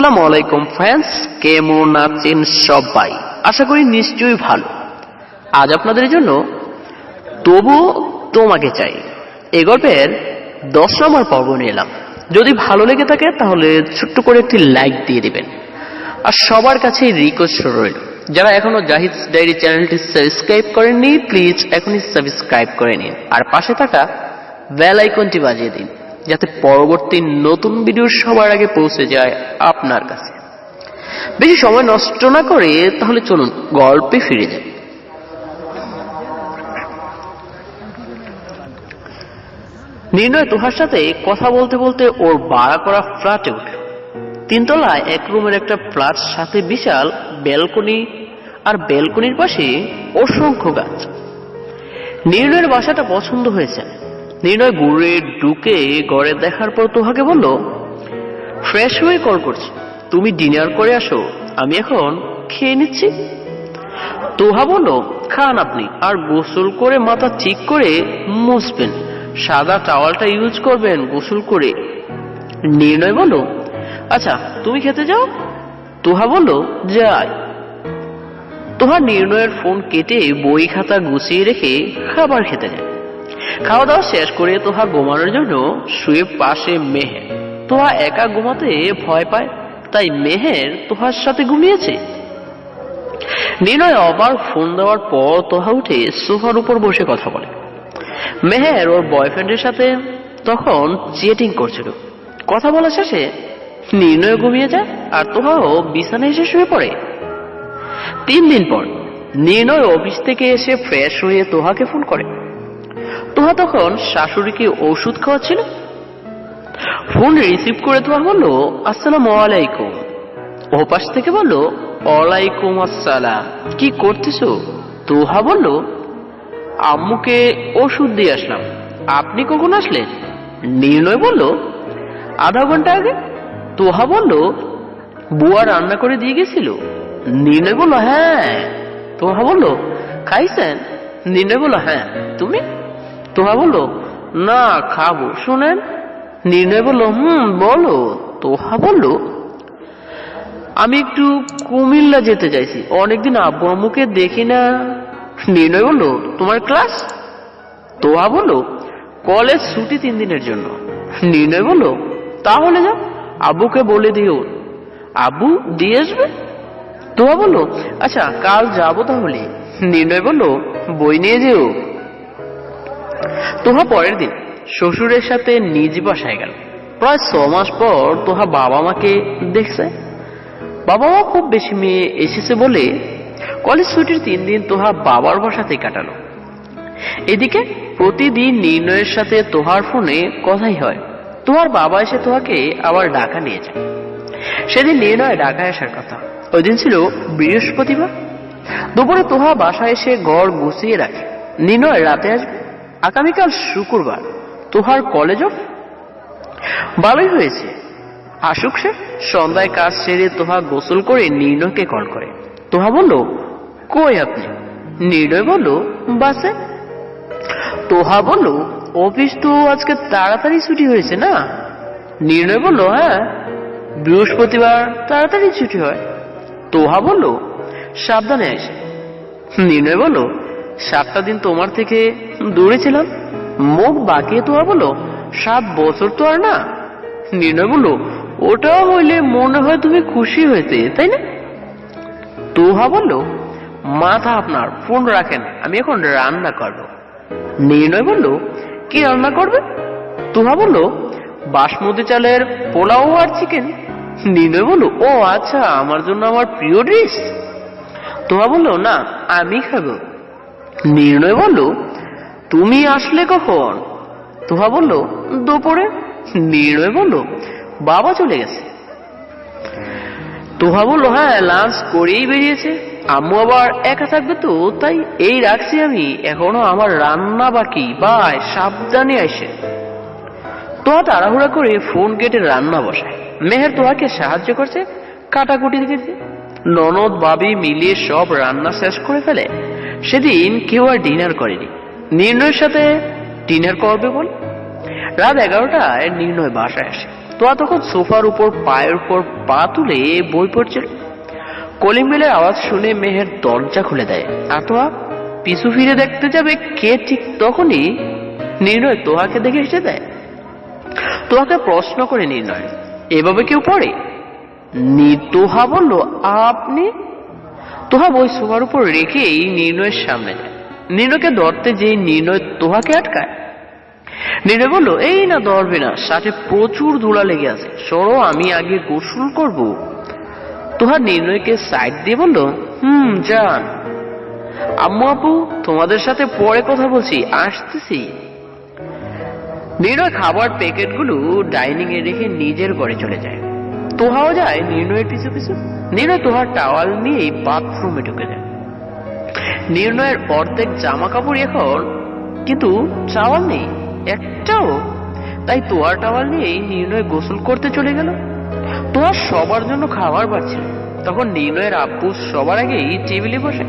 আসসালামু আলাইকুম ফ্রেন্ডস, কেমন আছেন সবাই? আশা করি নিশ্চয়ই ভালো। আজ আপনাদের জন্য তবু তোমাকে চাই। এই গল্পের দশ নম্বর পর্ব নিয়ে এলাম। যদি ভালো লেগে থাকে, তাহলে ছোট্ট করে একটি লাইক দিয়ে দিবেন। আর সবার কাছে রিকোয়েস্ট রইল, যারা এখনও জাহিদ ডায়েরি চ্যানেলটি সাবস্ক্রাইব করেননি প্লিজ এখনই সাবস্ক্রাইব করে নিন। আর পাশে থাকা বেল আইকনটি বাজিয়ে দিন। যাতে পরবর্তী নতুন ভিডিও সবার আগে পৌঁছে যায় আপনার কাছে। বেশি সময় নষ্ট না করে তাহলে চলুন গল্পে ফিরে যাই। নির্ণয় তোহার সাথে কথা বলতে বলতে ওর ভাড়া করা ফ্ল্যাটে উঠল। তিনতলায় এক রুমের একটা ফ্ল্যাট, সাথে বিশাল ব্যালকনি আর ব্যালকনির পাশে অসংখ্য গাছ। নির্ণয়ের বাসাটা পছন্দ হয়েছে। নির্ণয় ঘুরে ঢুকে ঘরে দেখার পর তোহাকে বলল, ফ্রেশ হয়ে কল করছি। তুমি ডিনার করে আসো। আমি এখন খেয়ে নিচ্ছি। তোহা বলল, খান আপনি। আর গোসল করে মাথা ঠিক করে মুছবেন। সাদা টাওয়ালটা ইউজ করবেন গোসল করে। নির্ণয় বলল আচ্ছা তুমি খেতে যাও? তোহা বলল, যাই। তোহা নির্ণয়ের ফোন কেটে বই খাতা গুছিয়ে রেখে খাবার খেতে যায়। খাওয়া দাওয়া শেষ করে তোহা ঘুমানোর জন্য শুয়ে পাশে মেহের তোহা একা ঘুমাতে ভয় পায়, তাই মেহের তোহার সাথে ঘুমিয়েছে। নির্ণয় আবার ফোন দেওয়ার পর তোহা উঠে সোফার উপর বসে কথা বলে। মেহের ওর বয়ফ্রেন্ডের সাথে তখন চেটিং করছিল। কথা বলা শেষে নির্ণয় ঘুমিয়ে যায় আর তোহাও বিছানায় এসে শুয়ে পড়ে। তিন দিন পর নির্ণয় অফিস থেকে এসে ফ্রেশ হয়ে তোহাকে ফোন করে। তোহা তখন শাশুড়িকে ওষুধ খাওয়াচ্ছিল। ফোন রিসিভ করে তোহা বলল, আসসালাম আলাইকুম। ও পাশ থেকে বলল, ওয়ালাইকুম আসসালাম। কি করতেছো? তোহা বলল, আম্মুকে ওষুধ দিয়ে আসলাম। আপনি কখন আসলেন? নির্ণয় বলল, আধা ঘণ্টা আগে। তোহা বলল, বুয়া রান্না করে দিয়ে গেছিল। নির্ণয় বলল হ্যাঁ। তোহা বলল, খাইছেন? নির্ণয় বলল হ্যাঁ। তুমি? তোহা বলল না, খাব। শুনেন, নির্ণয় বলল, হুম, বলো। তোহা বলল, আমি একটু কুমিল্লা যেতে চাইছি। অনেকদিন আব্বু আম্মুকে দেখি না। নির্ণয় বলল, তোমার ক্লাস? তোহা বলল, কলেজ ছুটি তিন দিনের জন্য। নির্ণয় বলল, তাহলে যাও, আব্বুকে বলে দিও। আব্বু দিয়ে আসবে? তোহা বলল আচ্ছা কাল যাব তাহলে। নির্ণয় বলল, বই নিয়ে যেও। তোহা পরের দিন শ্বশুরের সাথে নিজ বাসায় গেল। প্রায় ছ মাস পর তোহা বাবা মাকে দেখছে। বাবা মা খুব বেশি মেয়ে এসেছে বলে কলেজ ছুটির তিন দিন তোহা বাবার বাসাতে কাটালো। এদিকে প্রতিদিন নির্ণয়ের সাথে তোহার ফোনে কথাই হয়। তোহার বাবা এসে তোহাকে আবার ঢাকা নিয়ে যায়। সেদিন নির্ণয় ঢাকায় আসার কথা। ওই দিন ছিল বৃহস্পতিবার। দুপুরে তোহা বাসায় এসে গড় গুছিয়ে রাখে। নির্ণয় রাতে আসবে। আগামীকাল শুক্রবার তোহার কলেজ অফ ভালোই হয়েছে। আসুক সে, সন্ধ্যায় কাজ সেরে তোহা গোসল করে নির্ণয়কে কল করে। তোহা বলল, কই আপনি? নির্ণয় বলল, বাসে। তোহা বলল, অফিস তো আজকে তাড়াতাড়ি ছুটি হয়েছে না? নির্ণয় বলল হ্যাঁ বৃহস্পতিবার তাড়াতাড়ি ছুটি হয়। তোহা বলল, সাবধানে আসে নির্ণয় বলল সাতটা দিন তোমার থেকে দূরে ছিলাম মুখ বাঁকিয়ে তোহা বলল সাত বছর তো আর না। নির্ণয় বলল ওটাও হইলে মনে হয় তুমি খুশি হয়েছে তাই না? তোহা বলল, মাথা আপনার, ফোন রাখেন, আমি এখন রান্না করব। নির্ণয় বলল, কি রান্না করবে? তোহা বলল, বাসমতি চালের পোলাও আর চিকেন নির্ণয় বলল, ও আচ্ছা আমার জন্য আমার প্রিয় ডিশ তোহা বলল, না, আমি খাব। নির্ণয় বলল, তুমি আসলে কখন? তোহা বলল, দুপুরে। নির্ণয় বলল, বাবা চলে গেছে। তোহা বলল হ্যাঁ লাঞ্চ করেই বেরিয়েছে। আম্মু আবার একা থাকবে তো, তাই এই রাখছি আমি। এখনও আমার রান্না বাকি। বাই, সাবধানে আসে তোহা তাড়াহুড়া করে ফোন কেটে রান্না বসায়। মেহের তোহাকে সাহায্য করছে, কাটাকুটি দিকে ননদ বাবি মিলিয়ে সব রান্না শেষ করে ফেলে। সেদিন কেউ আর ডিনার করেনি। নির্ণয়ের সাথে ডিনার করবে বল? রাত এগারোটায় নির্ণয় বাসায় আসে। তোয়া তখন সোফার উপর, পায়ের উপর পা তুলে বই পড়ছিল। কলিং বেলের আওয়াজ শুনে মেহের দরজা খুলে দেয়। আর তোয়া পিছু ফিরে দেখতে যাবে কে ঠিক তখনই নির্ণয় তোহাকে দেখে এসে দেয়। তোহাকে প্রশ্ন করে নির্ণয়, এভাবে কেউ পড়ে? নি তোহা বলল, আপনি তোহা বই সোফার উপর রেখেই নির্ণয়ের সামনে যায়। নির্ণয়কে ধরতে যেই নির্ণয় তোহাকে আটকায়। নির্ণয় বলল, এই না ধরবে না সাথে প্রচুর ধুলা লেগে আছে। সরো, আমি আগে গোসল করব। তোহার নির্ণয়কে সাইড দিয়ে বলল, হুম, যান। আম্মু আপু, তোমাদের সাথে পরে কথা বলছি, আসতেছি। নির্ণয় খাবার প্যাকেটগুলো ডাইনিং এ রেখে নিজের ঘরে চলে যায়। তোহাও যায়, নির্ণয়ের পিছু পিছু। নির্ণয় তোহার টাওয়াল নিয়েই বাথরুমে ঢুকে যায়। নির্ণয়ের অর্ধেক জামা কাপড় এখন, কিন্তু টাওয়াল নেই, একটাও। তাই তোয়ার টাওয়াল নিয়েই নির্ণয় গোসল করতে চলে গেল। তোয়ার সবার জন্য খাবার পাচ্ছিল তখন নির্ণয়ের আব্বু সবার আগেই টেবিলে বসে।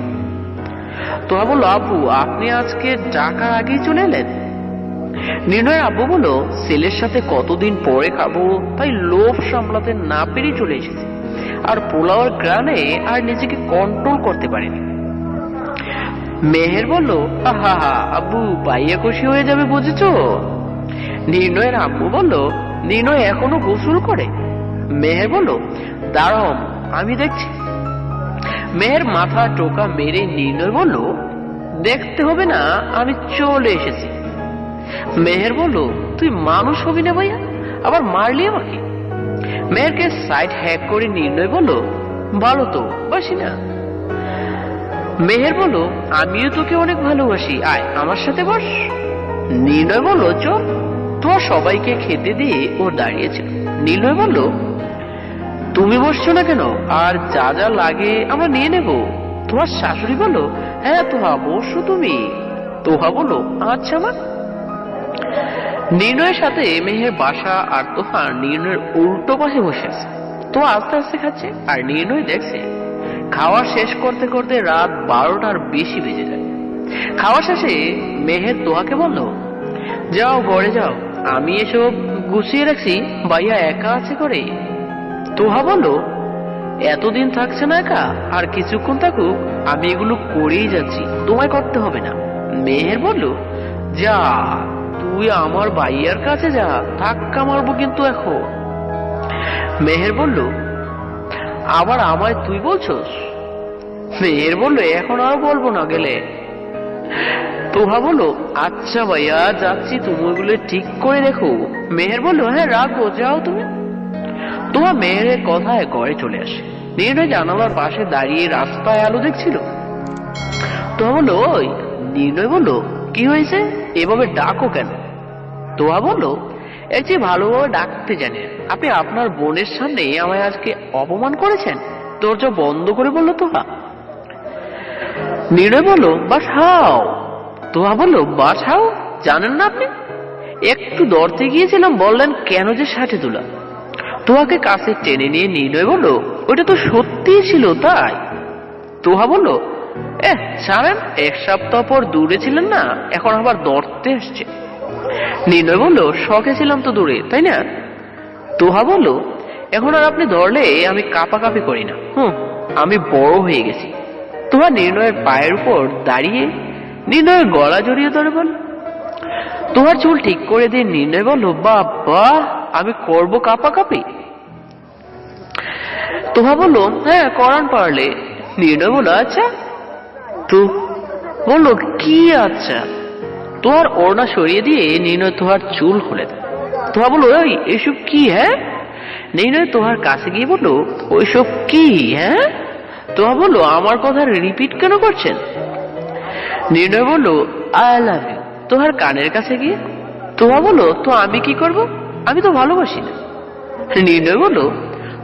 তোয়া বলল, আব্বু, আপনি আজকে ডাকার আগেই চলে এলেন? নির্ণয়ের আব্বু বলল ছেলের সাথে কতদিন পরে খাব? তাই লোভ সামলাতে না পেরে চলে এসেছে। আর পোলাওয়ার গ্রানে আর নিজেকে কন্ট্রোল করতে পারেনি। মেহের বলল, আহা হা আব্বু পাইয়া খুশি হয়ে যাবে বুঝেছ? নির্ণয়ের আব্বু বলল, নির্ণয় এখনও গোসল করে? মেহের বলল, দাঁড়াও, আমি দেখছি। মেহের মাথা টোকা মেরে নির্ণয় বলল, দেখতে হবে না, আমি চলে এসেছি। মেহের বলল, তুই মানুষ হবি না ভাইয়া? আবার মারলি আমাকে? মেহেরকে সাইড হ্যাক করে নির্ণয় বলল, ভালো তো, বাসি না। মেহের বলল, আমিও তোকে অনেক ভালোবাসি, আয় আমার সাথে বস। নির্ণয় বলল, চল। তোমার সবাইকে খেতে দিয়ে ও দাঁড়িয়েছিল। নির্ণয় বলল, তুমি বসছো না কেন? আর যা যা লাগে আমরা নিয়ে নেব। তোমার শাশুড়ি বলল হ্যাঁ তোহা বসো তুমি। তোহা বলল আচ্ছা মা। নির্ণয়ের সাথে মেহের বাসা আর তোহা নির্ণয়ের উল্টো পাশে বসে আছে। তো আস্তে আস্তে খাচ্ছে আর নির্ণয় দেখছে, খাওয়া শেষ করতে করতে রাত বারোটার বেশি বেজে যায়। খাওয়া শেষে মেহের তোহাকে বলল, যাও ঘরে যাও, আমি এসব গুছিয়ে রাখছি, ভাইয়া একা আছে করে তোহা বলল, এতদিন থাকছে না একা, আর কিছুক্ষণ থাকুক, আমি এগুলো করেই যাচ্ছি, তোমায় করতে হবে না। মেহের বলল, যা তুই আমার ভাইয়ার কাছে যা, ধাক্কা মারবো কিন্তু এখন। মেহের বলল, আবার আমায় তুই বলছস? মেহের বলল, এখন আর বলব না গেলে। তোহা বলল আচ্ছা ভাইয়া, যাচ্ছি, তুমি ওগুলো ঠিক করে দেখো। মেহের বলল হ্যাঁ রাখব, যাও তুমি। তোমার মেহের কথায় ঘরে চলে আসে। নির্ণয় জানালার পাশে দাঁড়িয়ে রাস্তায় আলো দেখছিল। তোহা বলল, ওই, নির্ণয় বলল, কি হয়েছে? এভাবে ডাকো কেন? তোহা বলল এর চেয়ে ভালোভাবে ডাকতে জানেন আপনি আপনার বোনের সামনে আমায় আজকে অপমান করেছেন? দরজা বন্ধ করে বলল তোহা নির্ণয় বলল, বাসাও। তোহা বলল, বাসাও? জানেন না আপনি? একটু দরতে গিয়েছিলাম, বললেন, কেন যে ষাটে তোলা তোহাকে কাছে টেনে নিয়ে নির্ণয় বলল ওটা তো সত্যিই ছিল তাই। তোহা বলল এ ছাড়েন, এক সপ্তাহ পর দূরে ছিলেন না, এখন আবার দরতে এসছে। নির্ণয় বলল, শখে ছিলাম তো দূরে, তাই না? তোহা বলল, এখন আর আপনি ধরলে আমি কাপাকাপি করি না। হুম, আমি বড় হয়ে গেছি। তোমার নির্ণয়ের পায়ের উপর দাঁড়িয়ে নির্ণয়ের গলা জড়িয়ে ধরে বল তোমার চুল ঠিক করে দিয়ে নির্ণয় বলল, বাবা, আমি করব কাপাকাপি? তোহা বলল হ্যাঁ করান পারলে। নির্ণয় বলল আচ্ছা? তো বলল, কি আচ্ছা? তোমার ওড়না সরিয়ে দিয়ে নির্ণয় তোহার চুল খুলে দেয়। তোহা বলল ওই এসব কি হ্যাঁ? নির্ণয় তোহার কাছে গিয়ে বলল, ওইসব কি হ্যাঁ? তোহা বলল, আমার কথা রিপিট কেন করছেন? নির্ণয় বলল, আই লাভ ইউ। তোহার কানের কাছে গিয়ে তোহা বলল, তো আমি কি করব? আমি তো ভালোবাসি না। নির্ণয় বলল,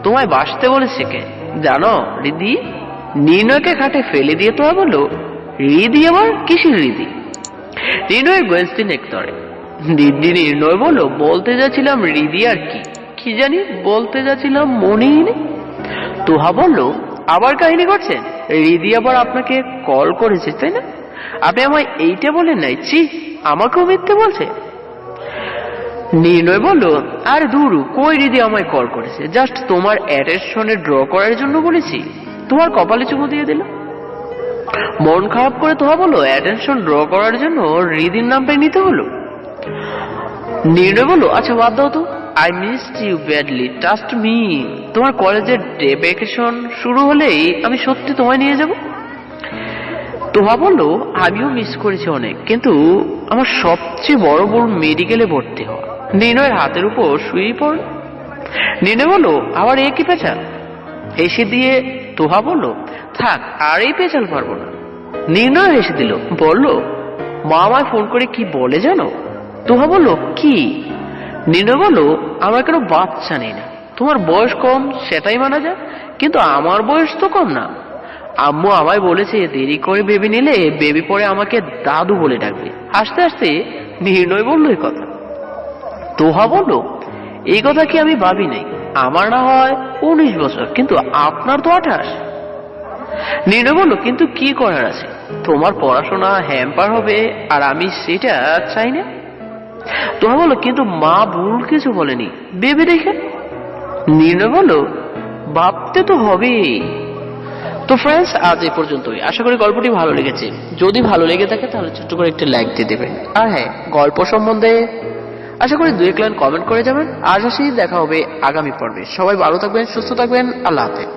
তোমায় বাসতে বলেছে কে? জানো, রিদি? নির্ণয়কে খাটে ফেলে দিয়ে তোহা বলল, রিদি আবার কিসের রিদি? নির্ণয়ের গোয়েস্তিন একতরে দিদি নির্ণয় বলল বলতে যাচ্ছিলাম রিদি আর কি। কি জানি, বলতে যাচ্ছিলাম মনেই নেই। তোহা বলল, আবার কাহিনী করছেন রিদি আবার আপনাকে কল করেছে, তাই না? আপনি আমায় এইটা বলেন নাই, ছি, আমাকেও মিথ্যে বলছে। নির্ণয় বলল, আর দূর কই দিদি আমায় কল করেছে? জাস্ট তোমার অ্যাটেনশনে ড্র করার জন্য বলেছি। তোমার কপালে চুমু দিয়ে দিল। মন খারাপ করে তোহা বলো অ্যাটেনশন ড্র করার জন্য রিদির নামটাই নিতে হলো। নির্ণয় বলো আচ্ছা বাদ দাও তো। I miss you badly trust me তোমার কলেজের ডে ভ্যাকেশন শুরু হলেই আমি সত্যি তোমায় নিয়ে যাব? তোহা বলল আমিও মিস করেছি অনেক, কিন্তু আমার সবচেয়ে বড় বড় মেডিকেলে ভর্তি হওয়া। নির্ণয়ের হাতের উপর শুয়ে পড়ল নির্ণয় বলল আবার এ কি পেঁচাল হেসে দিয়ে তোহা বলল থাক, আর এই পেঁচাল পারব না। নির্ণয় হেসে দিল, বলল, মা আমায় ফোন করে কি বলে জানো? তোহা বলল, কি? নির্ণয় বলল, আমার কেন বাচ্চা নেই না। তোমার বয়স কম, সেটাই মানা যায়, কিন্তু আমার বয়স তো কম না। আম্মু আমায় বলেছে, দেরি করে বেবি নিলে বেবি পরে আমাকে দাদু বলে ডাকবে। হাসতে হাসতে নির্ণয় বলল এই কথা। তোহা বলল, এই কথা কি আমি ভাবি নাই? আমার না হয় উনিশ বছর, কিন্তু আপনার তো আঠাশ। নির্ণয় বলল কিন্তু কি করার আছে? তোমার পড়াশোনা হ্যাম্পার হবে, আর আমি সেটা চাই না। তোমরা বলো, কিন্তু মা ভুল কিছু বলেনি। ভেবে দেখে। নির্ণয় বলো ভাবতে তো হবেই। তো ফ্রেন্ডস আজ এ পর্যন্তই। আশা করি গল্পটি ভালো লেগেছে। যদি ভালো লেগে থাকে, তাহলে ছোট্ট করে একটা লাইক দিয়ে দেবেন। আর হ্যাঁ গল্প সম্বন্ধে আশা করি দুই এক লাইন কমেন্ট করে যাবেন। আজ আসি, দেখা হবে আগামী পর্বে। সবাই ভালো থাকবেন, সুস্থ থাকবেন। আল্লাহ হাফেজ।